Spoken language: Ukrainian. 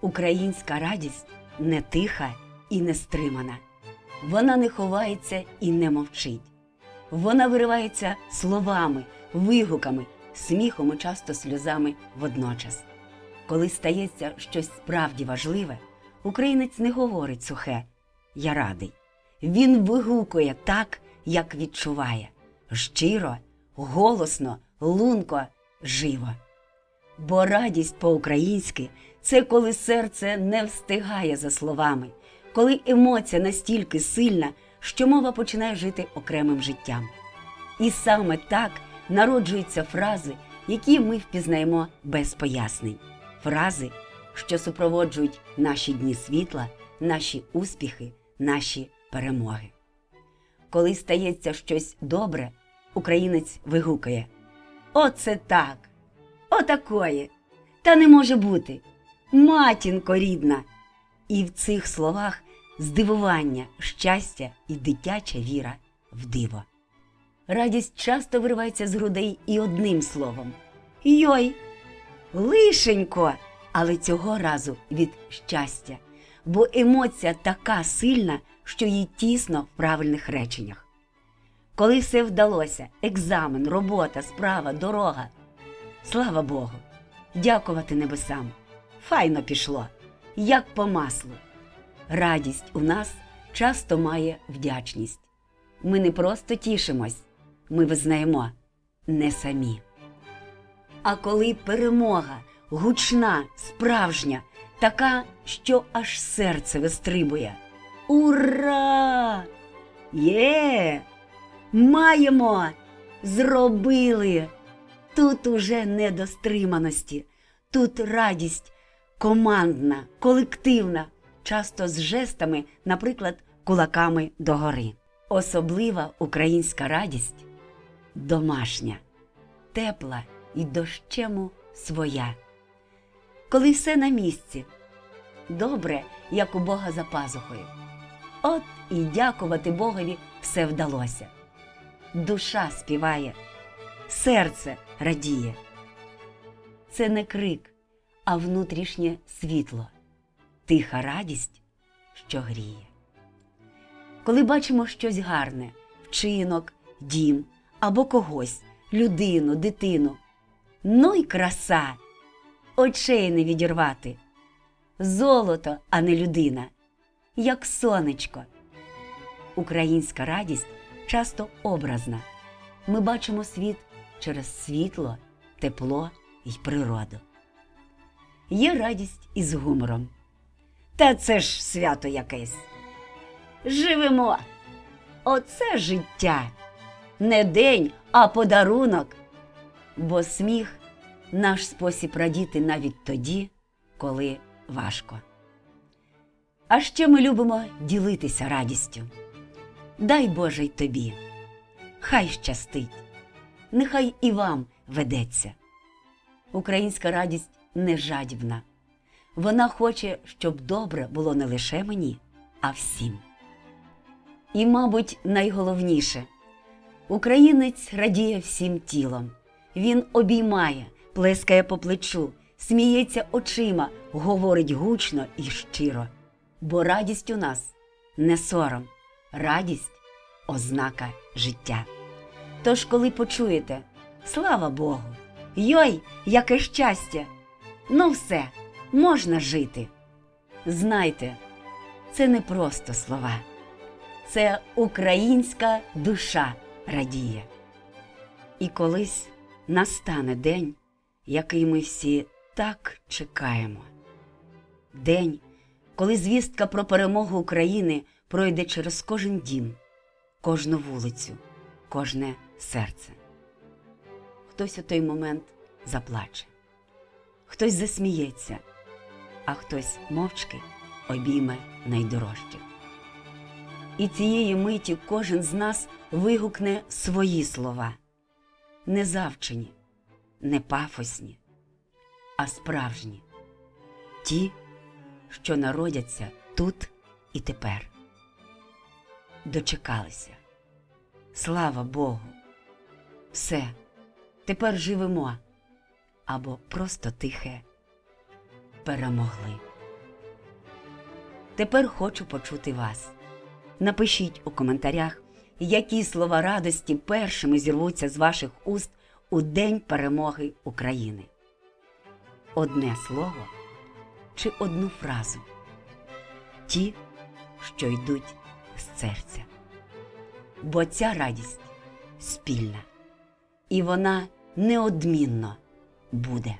Українська радість не тиха і не стримана. Вона не ховається і не мовчить. Вона виривається словами, вигуками, сміхом і часто сльозами водночас. Коли стається щось справді важливе, українець не говорить сухе Я радий. Він вигукує так, як відчуває щиро, голосно, лунко, живо. Бо радість по-українськи це коли серце не встигає за словами, коли емоція настільки сильна, що мова починає жити окремим життям. І саме так народжуються фрази, які ми впізнаємо без пояснень. Фрази, що супроводжують наші дні світла, наші успіхи, наші перемоги. Коли стається щось добре, українець вигукує: Оце так! Отакоє! Та не може бути! Матінко рідна! І в цих словах здивування, щастя і дитяча віра в диво. Радість часто виривається з грудей і одним словом. Йой! Лишенько! Але цього разу від щастя, бо емоція така сильна, що їй тісно в правильних реченнях. Коли все вдалося, екзамен, робота, справа, дорога. Слава Богу! Дякувати небесам! Файно пішло, як по маслу. Радість у нас часто має вдячність. Ми не просто тішимось, ми визнаємо не самі. А коли перемога гучна, справжня, така, що аж серце вистрибує. Ура! Є! Маємо! Зробили! Тут уже не до стриманості, тут радість командна, колективна, часто з жестами, наприклад, кулаками догори. Особлива українська радість домашня, тепла і дощему своя. Коли все на місці, добре, як у Бога за пазухою. От і дякувати Богові все вдалося. Душа співає, серце радіє. Це не крик, а внутрішнє світло, тиха радість, що гріє. Коли бачимо щось гарне, вчинок, дім або когось, людину, дитину, ну й краса, очей не відірвати, золото, а не людина, як сонечко. Українська радість часто образна. Ми бачимо світ через світло, тепло й природу. Є радість із гумором. Та це ж свято якесь. Живемо. Оце життя. Не день, а подарунок. Бо сміх наш спосіб радіти навіть тоді, коли важко. А ще ми любимо ділитися радістю. Дай Боже й тобі. Хай щастить, нехай і вам ведеться. Українська радість не жадібна. Вона хоче, щоб добре було не лише мені, а всім. І, мабуть, найголовніше українець радіє всім тілом. Він обіймає, плескає по плечу, сміється очима, говорить гучно і щиро. Бо радість у нас не сором, радість ознака життя. Тож, коли почуєте, слава Богу, йой, яке щастя! Ну все, можна жити. Знайте, це не просто слова, це українська душа радіє. І колись настане день, який ми всі так чекаємо. День, коли звістка про перемогу України пройде через кожен дім, кожну вулицю, кожне серце. Хтось у той момент заплаче, хтось засміється, а хтось мовчки обійме найдорожче. І цієї миті кожен з нас вигукне свої слова, не завчені, не пафосні, а справжні, ті, що народяться тут і тепер. Дочекалися. Слава Богу! Все, тепер живемо або просто тихе перемогли. Тепер хочу почути вас. Напишіть у коментарях, які слова радості першими зірвуться з ваших уст у День перемоги України. Одне слово чи одну фразу. Ті, що йдуть з серця. Бо ця радість спільна, і вона неодмінно буде.